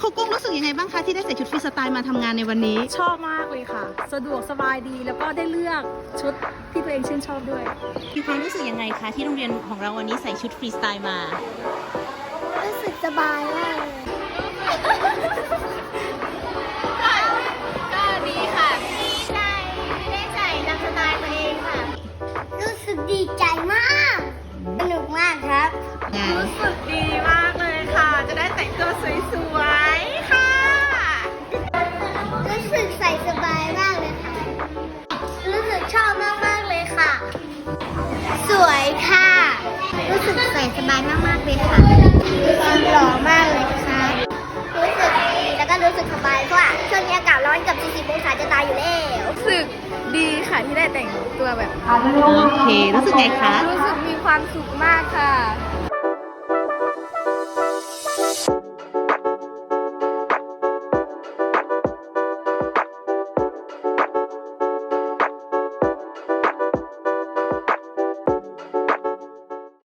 ครูกุ้งรู้สึกยังไงบ้างคะที่ได้ใส่ชุดฟรีสไตล์มาทำงานในวันนี้ ชอบมากเลยค่ะ สะดวกสบายดีแล้วก็ได้เลือกชุดที่ตัวเองชื่นชอบด้วย มีความรู้สึกยังไงคะที่โรงเรียนของเราวันนี้ใส่ชุดฟรีสไตล์มา รู้สึกสบายมากเลยก็ดีค่ะดีใจที่ได้ใส่ตามสไตล์ตัวเองค่ะ รู้สึกดีใจมาก สนุกมากครับ รู้สึกดีมากเลยค่ะ จะได้แต่งตัวสวย บายมากมากๆเลยค่ะรู้สึกหล่อมากเลยค่ะรู้สึกดีแล้วก็รู้สึกสบายเพราะว่าช่วงนี้อากาศร้อนกับ 40 องศาจะตายอยู่แล้วรู้สึกดีค่ะที่ได้แต่งตัวแบบ โอเค รู้สึกไงคะ รู้สึกมีความสุขมากค่ะ